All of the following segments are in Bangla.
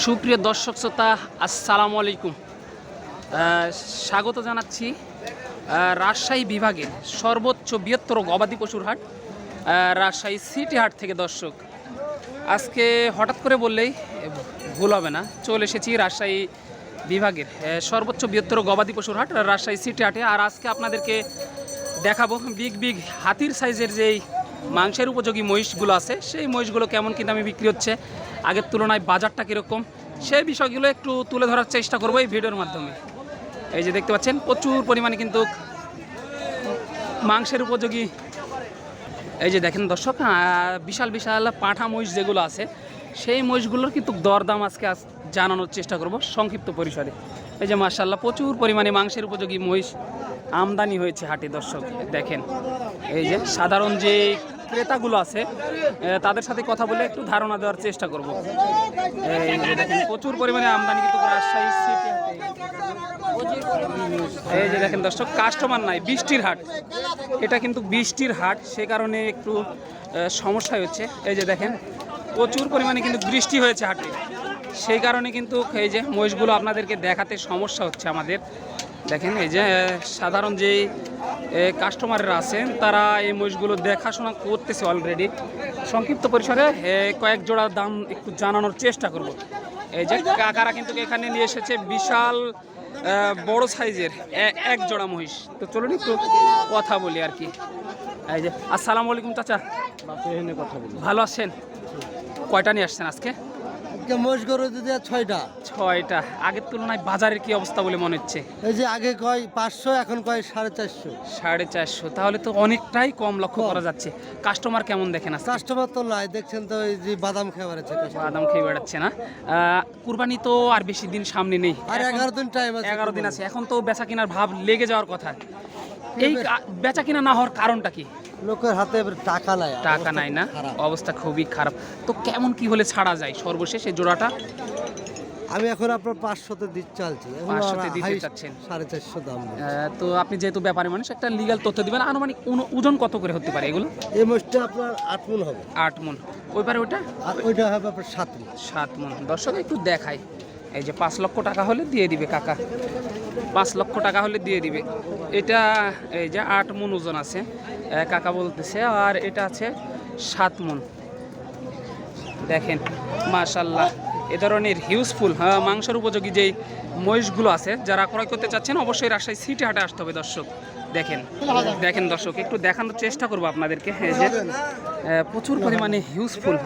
সুপ্রিয় দর্শক শ্রোতা, আসসালামু আলাইকুম। স্বাগত জানাচ্ছি রাজশাহী বিভাগের সর্বোচ্চ বৃহত্তর গবাদি পশুর হাট রাজশাহী সিটি হাট থেকে দর্শক। আজকে হঠাৎ করে বললেই ভুল হবে না, চলে এসেছি রাজশাহী বিভাগের সর্বোচ্চ বৃহত্তর গবাদি পশুর হাট, রাজশাহী সিটি হাটে। আর আজকে আপনাদেরকে দেখাবো বিগ বিগ হাতির সাইজের যেই মাংসের উপযোগী মহিষগুলো আছে, সেই মহিষগুলো কেমন কি দামে বিক্রি হচ্ছে আগের তুলনায় বাজারটা কীরকম? সেই বিষয়গুলো একটু তুলে ধরার চেষ্টা করব এই ভিডিওর মাধ্যমে। এই যে দেখতে পাচ্ছেন, প্রচুর পরিমাণে কিন্তু মাংসের উপযোগী। এই যে দেখেন দর্শক বিশাল বিশাল পাঁঠা মহিষ যেগুলো আছে, সেই মহিষগুলোর কিন্তু দরদাম আজকে আজ জানানোর চেষ্টা করব সংক্ষিপ্ত পরিসরে। এই যে মার্শাল্লাহ প্রচুর পরিমাণে মাংসের উপযোগী মহিষ আমদানি হয়েছে হাটে দর্শক, দেখেন। এই যে সাধারণ যে ক্রেতাগুলো আছে তাদের সাথে কথা বলে একটু ধারণা দেওয়ার চেষ্টা করব। প্রচুর পরিমাণে আমদানি কিন্তু এই যে দেখেন দর্শক, কাস্টমার নাই, বৃষ্টির হাট। এটা কিন্তু বৃষ্টির হাট, সে কারণে একটু সমস্যা হচ্ছে। এই যে দেখেন, প্রচুর পরিমাণে কিন্তু বৃষ্টি হয়েছে হাটে। সেই কারণে কিন্তু এই যে মহিষগুলো আপনাদেরকে দেখাতে সমস্যা হচ্ছে আমাদের। দেখেন এই যে সাধারণ যে কাস্টমাররা আছেন তারা এই মহিষগুলো দেখাশোনা করতেছে অলরেডি সংক্ষিপ্ত পরিসরে কয়েক জোড়া দাম একটু জানানোর চেষ্টা করব। এই যে কাকারা কিন্তু এখানে নিয়ে এসেছে বিশাল বড় সাইজের এক জোড়া মহিষ। তো চলুন একটু কথা বলি আর কি। এই যে আসসালামু আলাইকুম চাচা। কথা বলি। ভালো আছেন? কয়টা নিয়ে আসছেন আজকে? আজকে মোষ গরু দিতে ছয়টা। ছয়টা। আগের তুলনায় বাজারের কি অবস্থা বলে মনে হচ্ছে? এই যে আগে কয় পাঁচশো এখন কয় সাড়ে চারশো। সাড়ে চারশো। তাহলে তো অনেকটাই কম লক্ষ্য করা যাচ্ছে। কাস্টমার কেমন দেখেন আজকে? কাস্টমার তো লাই দেখছেন তো এই যে বাদাম খেয়ে বেড়াচ্ছে customer। বাদাম খেয়ে বেড়াচ্ছে না। আহ, কুরবানি তো আর বেশি দিন সামনে নেই। আর এগারো দিন টাইম আছে এগারো দিন আছে। এখন তো বেচা কেনার ভাব লেগে যাওয়ার কথা। এই কা- বেচা কিনা না হওয়ার কারণটা কি? লোকের হাতে টাকা নাই টাকা নাই না? অবস্থা খুবই খারাপ। তো কেমন কি হলে ছাড়া যায় সর্বশেষ এই জোড়াটা? আমি এখন আপনার পাঁচশোতে দিতে চালছি এখন 500 তে আর দিতে চাচ্ছেন। সাড়ে চারশো দাম তো আপনি যেহেতু ব্যাপারী মানুষ একটা লিগ্যাল তথ্য দিবেন। আনুমানিক ওজন কত করে হতে পারে এগুলো? এই মোষটা আপনার আট মন হবে। আট মন। ওই পারে ওইটা? আর ওইটা হবে আপনার সাত মন। সাত মন। দর্শক একটু দেখাই। এই যে পাঁচ লক্ষ টাকা হলে দিয়ে দিবে, কাকা। পাঁচ লক্ষ টাকা হলে দিয়ে দিবে। এটা, এই যে আট মন ওজন আছে। কাকা বলতেছে, আর এটা আছে সাত মন দেখেন, মাশাল্লাহ, এ ধরনের হিউজফুল হ্যাঁ মাংসের উপযোগী যেই মহিষগুলো আছে, যারা ক্রয় করতে চাচ্ছেন, অবশ্যই রাজশাহী সিটি হাটে আসতে হবে, দর্শক। দেখেন দেখেন দর্শক, একটু দেখানোর চেষ্টা করব আপনাদেরকে। এই যে প্রচুর পরিমাণে হিউজফুল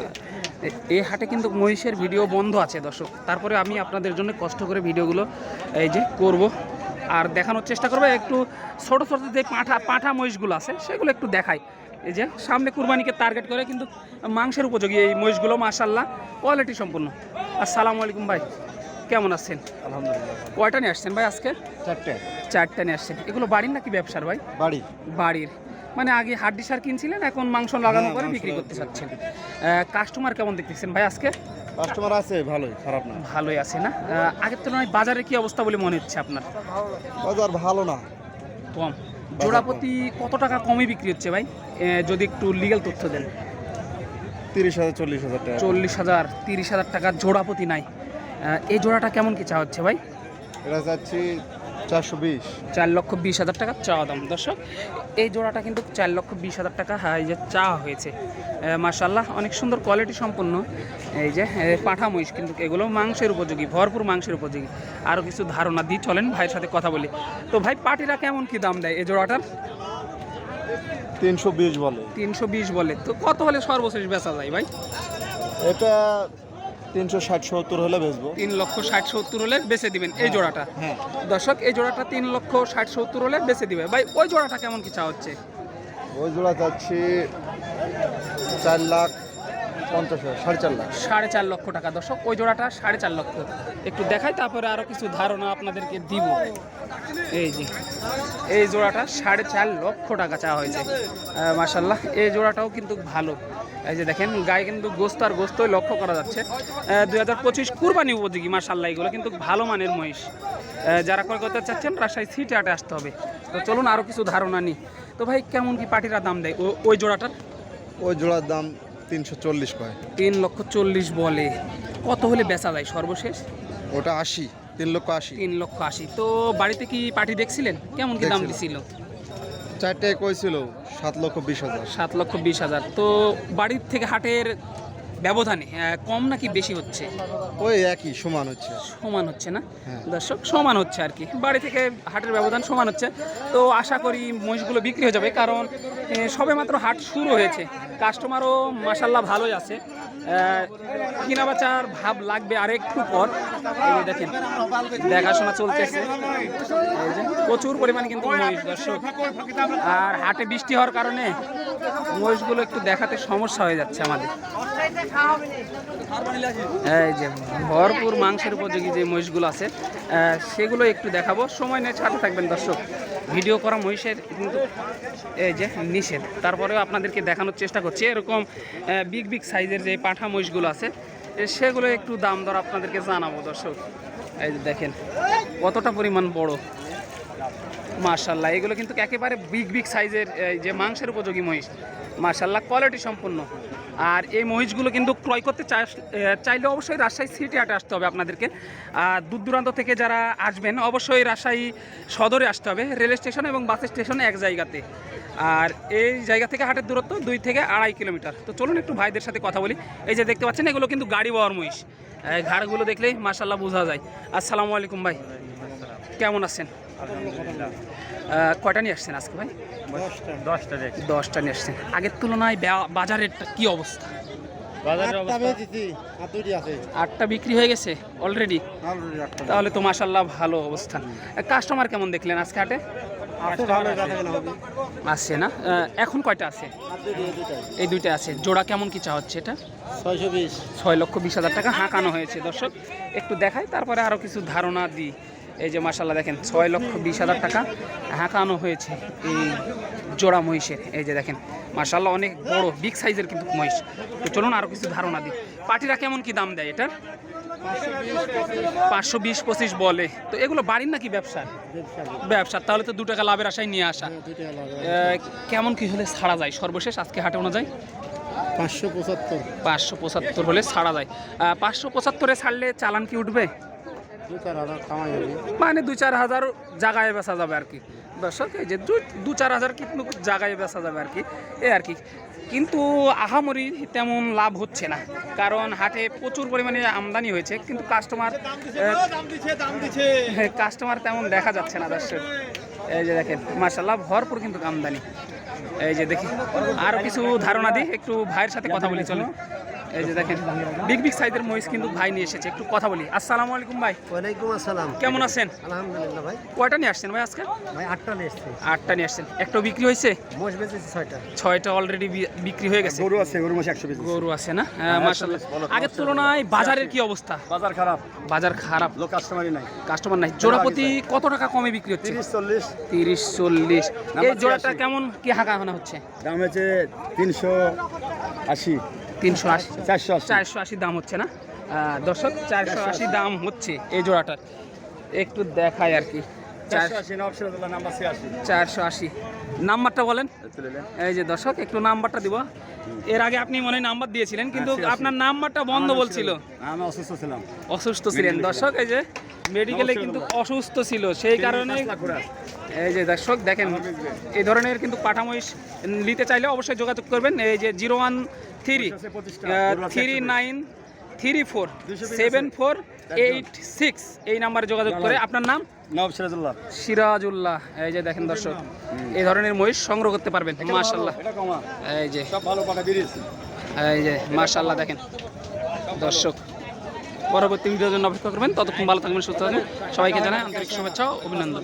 এই হাটে কিন্তু মহিষের ভিডিও বন্ধ আছে দর্শক। তারপরে আমি আপনাদের জন্য কষ্ট করে ভিডিওগুলো এই যে করব। আর দেখানোর চেষ্টা করব একটু ছোট ছোট যে পাঁঠা পাঁঠা মহিষগুলো আছে সেগুলো একটু দেখাই। এই যে সামনে কুরবানিকে টার্গেট করে কিন্তু মাংসের উপযোগী এই মহিষগুলো মাশাল্লাহ কোয়ালিটি সম্পূর্ণ আসসালামু আলাইকুম ভাই কেমন আছেন? আলহামদুলিল্লাহ। কয়টা নিয়ে আসছেন ভাই আজকে? চারটে। চারটা নিয়ে আসছেন। এগুলো বাড়ির নাকি ব্যবসার ভাই? বাড়ি বাড়ির। মানে আগে হাড্ডি সার কিনছিলেন এখন মাংস লাগানো হ্যাঁ, করে বিক্রি করতে চাচ্ছেন। কাস্টমার কেমন দেখতেছেন ভাই আজকে? কাস্টমার আছে ভালোই খারাপ না। ভালোই আছে না? আগের তুলনায় বাজারে কি অবস্থা বলে মনে হচ্ছে আপনার? বাজার ভালো না। কম। জোড়াপতি কত টাকা কমে বিক্রি হচ্ছে ভাই? যদি একটু লিগেল তথ্য দেন। তিরিশ হাজার চল্লিশ হাজার টাকা। চল্লিশ হাজার তিরিশ হাজার টাকা জোড়াপতি নাই। এই জোড়াটা কেমন কি চা হচ্ছে ভাই? এটা যাচ্ছি চারশো বিশ। চার লক্ষ বিশ হাজার টাকা চাওয়া দাম। দর্শক এই জোড়াটা কিন্তু চার লক্ষ বিশ হাজার টাকা এই যে চাওয়া হয়েছে। মার্শাল্লাহ অনেক সুন্দর কোয়ালিটি সম্পন্ন। এই যে পাঁঠা মহিষ কিন্তু এগুলো মাংসের উপযোগী ভরপুর মাংসের উপযোগী। আরও কিছু ধারণা দিই চলেন ভাইয়ের সাথে কথা বলি। তো ভাই পাটিরা কেমন কি দাম দেয় এই জোড়াটার? তিনশো বিশ বলে। তিনশো বিশ বলে। তো কত হলে সর্বশেষ বেচা যায় ভাই? এটা তিনশো ষাট সত্তর হলে বেচবো। তিন লক্ষ ষাট সত্তর হলে বেচে দিবেন এই জোড়াটা। হ্যাঁ। দর্শক এই জোড়াটা তিন লক্ষ ষাট সত্তর হলে বেচে দিবে। ভাই ওই জোড়াটা কেমন কি চা হচ্ছে? ওই জোড়া যাচ্ছি চার লাখ পঞ্চাশ হাজার সাড়ে চার লাখ। সাড়ে চার লক্ষ টাকা। দর্শক ওই জোড়াটা সাড়ে চার লক্ষ। একটু দেখাই তারপরে আরও কিছু ধারণা আপনাদেরকে দিব। এই যে এই জোড়াটা সাড়ে চার লক্ষ টাকা চাওয়া হয়েছে। মাসাল্লাহ এই জোড়াটাও কিন্তু ভালো। এই যে দেখেন গায়ে কিন্তু গোস্ত আর গোস্তই লক্ষ্য করা যাচ্ছে। দুই হাজার পঁচিশ কুরবানি উপযোগী মাসাল্লাহ এগুলো কিন্তু ভালো মানের মহিষ। যারা ক্রয় করতে চাচ্ছেন রাজশাহী সিটি আটে আসতে হবে। তো চলুন আরও কিছু ধারণা নিই। তো ভাই কেমন কি পাটিরা দাম দেয় ওই জোড়াটার? ওই জোড়ার দাম তিনশো চল্লিশ কয়। তিন লক্ষ চল্লিশ বলে। কত হলে বেচা যায় সর্বশেষ? ওটা আশি তিন লক্ষ আশি। তিন লক্ষ আশি। তো বাড়িতে কি পার্টি দেখছিলেন? কেমন কি দাম। দিছিল? চারটে কইছিল সাত লক্ষ বিশ হাজার। সাত লক্ষ বিশ হাজার। তো বাড়ির থেকে হাটের ব্যবধানে কম নাকি বেশি হচ্ছে? ওই একই সমান হচ্ছে। সমান হচ্ছে না? হ্যাঁ। দর্শক সমান হচ্ছে আর কি। বাড়ি থেকে হাটের ব্যবধান সমান হচ্ছে। তো আশা করি মহিষগুলো বিক্রি হয়ে যাবে কারণ সবে মাত্র হাট শুরু হয়েছে। কাস্টমারও মাসাল্লাহ ভালোই আছে। কিনা বাচার ভাব লাগবে আর একটু পর দেখেন দেখাশোনা চলতেছে। প্রচুর পরিমাণে কিন্তু মহিষ দর্শক। আর হাটে বৃষ্টি হওয়ার কারণে মহিষগুলো একটু দেখাতে সমস্যা হয়ে যাচ্ছে আমাদের। এই যে ভরপুর মাংসের উপযোগী যে মহিষগুলো আছে সেগুলো একটু দেখাবো। সময় নিয়ে ছাড়তে থাকবেন দর্শক। ভিডিও করা মহিষের কিন্তু এই যে নিষেধ। তারপরেও আপনাদেরকে দেখানোর চেষ্টা করছি। এরকম বিগ বিগ সাইজের যে পাঠা মহিষগুলো আছে সেগুলো একটু দাম দর আপনাদেরকে জানাব দর্শক। এই যে দেখেন, কতটা পরিমাণ বড়। মার্শাল্লাহ এগুলো কিন্তু একেবারে বিগ বিগ সাইজের, এই যে মাংসের উপযোগী মহিষ। মার্শাল্লাহ কোয়ালিটি সম্পূর্ণ। আর এই মহিষগুলো কিন্তু ক্রয় করতে চাইলে অবশ্যই রাজশাহী সিটি হাটে আসতে হবে আপনাদেরকে। আর দূর দূরান্ত থেকে যারা আসবেন অবশ্যই রাজশাহী সদরে আসতে হবে রেল স্টেশন এবং বাস স্টেশন এক জায়গাতে। আর এই জায়গা থেকে হাটের দূরত্ব দুই থেকে আড়াই কিলোমিটার। তো চলুন একটু ভাইদের সাথে কথা বলি। এই যে দেখতে পাচ্ছেন এগুলো কিন্তু গাড়ি বওয়ার মহিষ। ঘাড়গুলো দেখলেই মার্শাল্লাহ বোঝা যায়। আসসালামু আলাইকুম ভাই। কেমন আছেন? কয়টা নিয়ে আসছেন আজকে ভাই? দশটা। নিয়ে আসছেন। আগের তুলনায় বাজারের কি অবস্থা? আটটা বিক্রি হয়ে গেছে অলরেডি তাহলে তো মাসাল্লাহ ভালো অবস্থান কাস্টমার কেমন দেখলেন আজকে হাটে? আসছে না? এখন কয়টা আছে? এই দুইটা আছে। জোড়া কেমন কি চা হচ্ছে এটা? ছয়শো বিশ। ছয় লক্ষ বিশ হাজার টাকা হাঁকানো হয়েছে দর্শক। একটু দেখাই তারপরে আরও কিছু ধারণা দিই। এই যে মাসাল্লাহ দেখেন ছয় লক্ষ বিশ হাজার টাকা হাঁকানো হয়েছে এই জোড়া মহিষের। এই যে দেখেন মাসাল্লাহ অনেক বড় বিগ সাইজের কিন্তু মহিষ। তো চলুন আরও কিছু ধারণা দিই। পাটিরা কেমন কি দাম দেয় এটার? পাঁচশো বিশ পঁচিশ বলে। তো এগুলো বাড়ির নাকি ব্যবসা? ব্যবসা। তাহলে তো দু টাকা লাভের আশায় নিয়ে আসা। কেমন কি হলে ছাড়া যায়? সর্বশেষ আজকে হাটে যায় পাঁচশো পঁচাত্তর। পাঁচশো পঁচাত্তর হলে ছাড়া যায়। পাঁচশো পঁচাত্তরে ছাড়লে চালান কি উঠবে? মানে দুই চার হাজার জায়গায় বেচা যাবে আর কি। এই যে দু- দু চার হাজার কিন্তু জায়গায় বেচা যাবে আর কি? এই আর কি। কিন্তু আহামরি তেমন লাভ হচ্ছে না। কারণ হাটে প্রচুর পরিমাণে আমদানি হয়েছে, কিন্তু কাস্টমার কাস্টমার তেমন দেখা যাচ্ছে না দর্শক। এই যে দেখেন মার্শাল্লাহ ভরপুর কিন্তু আমদানি। এই যে দেখি আরও কিছু ধারণা দিই, একটু ভাইয়ের সাথে কথা বলি চলো এই যে দেখেন বিগ বিগ সাইজের মহিষ কিন্তু ভাই নিয়ে এসেছে। একটু কথা বলি। আসসালামু আলাইকুম ভাই। ওয়ালাইকুম আসসালাম। কেমন আছেন? আলহামদুলিল্লাহ ভাই। কয়টা নিয়ে আসছেন ভাই আজকে? ভাই আটটা নিয়ে এসছি। আটটা নিয়ে আসছেন। একটা বিক্রি হয়েছে? মোষ বেঁচেছি ছয়টা। ছয়টা অলরেডি বিক্রি হয়ে গেছে। গরু আছে গরু মাসে একশো বেঁচেছি। গরু আছে না? হ্যাঁ, মাশাআল্লাহ। আগের তুলনায় বাজারের কি অবস্থা? বাজার খারাপ। বাজার খারাপ। লোক কাস্টমারই নাই। কাস্টমার নাই। জোড়া প্রতি কত টাকা কমে বিক্রি হচ্ছে? তিরিশ চল্লিশ। তিরিশ চল্লিশ। এই জোড়াটা কেমন? কি হাঁকা হানা হচ্ছে? দাম হচ্ছে তিনশো আশি। তিনশো আশি। চারশো চারশো আশি দাম হচ্ছে না? দর্শক চারশো আশি দাম হচ্ছে এই জোড়াটার একটু দেখাই আর কি। চারশো আশি নাম্বারটা বলেন। এই যে দর্শক একটু নাম্বারটা দিব। এর আগে আপনি মনে নাম্বার দিয়েছিলেন কিন্তু হ্যাঁ, আপনার নাম্বারটা বন্ধ বলছিল। আমি অসুস্থ ছিলাম। অসুস্থ ছিলেন। দর্শক এই যে মেডিকেলে কিন্তু অসুস্থ ছিল সেই কারণে এই যে দর্শক দেখেন এই ধরনের কিন্তু পাঠামহিষ নিতে চাইলে অবশ্যই যোগাযোগ করবেন। এই যে zero one three three nine three four seven four eight six এই নাম্বারে যোগাযোগ করে। আপনার নাম? সিরাজুল্লাহ। সিরাজউল্লাহ এই যে দেখেন দর্শক এই ধরনের মহিষ সংগ্রহ করতে পারবেন। মাশাল্লাহ এই যে। এই যে মাশাল্লাহ দেখেন। দর্শক পরবর্তী ভিডিওর জন্য অপেক্ষা করবেন। ততক্ষণ ভালো থাকবেন সুস্থ থাকবেন। সবাইকে জানাই আন্তরিক শুভেচ্ছা অভিনন্দন।